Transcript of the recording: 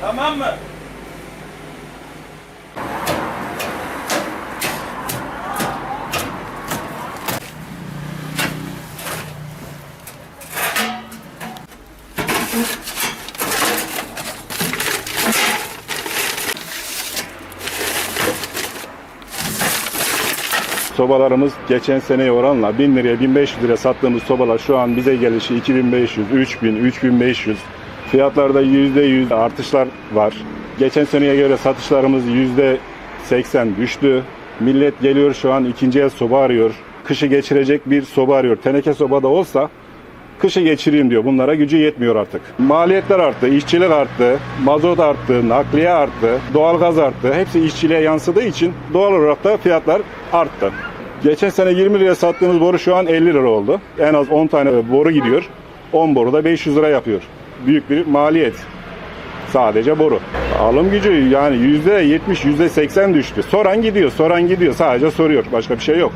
Tamam mı? Sobalarımız geçen seneye oranla 1000 liraya 1500 liraya sattığımız sobalar şu an bize gelişi 2500, 3000, 3500. Fiyatlarda %100 artışlar var. Geçen seneye göre satışlarımız %80 düştü. Millet geliyor şu an ikinci el soba arıyor. Kışı geçirecek bir soba arıyor. Teneke soba da olsa kışı geçireyim diyor. Bunlara gücü yetmiyor artık. Maliyetler arttı, işçilik arttı, mazot arttı, nakliye arttı, doğalgaz arttı. Hepsi işçiliğe yansıdığı için doğal olarak da fiyatlar arttı. Geçen sene 20 liraya sattığımız boru şu an 50 lira oldu. En az 10 tane boru gidiyor. 10 boru da 500 lira yapıyor. Büyük bir maliyet. Sadece boru. Alım gücü yani %70, %80 düştü. Soran gidiyor, soran gidiyor. Sadece soruyor. Başka bir şey yok.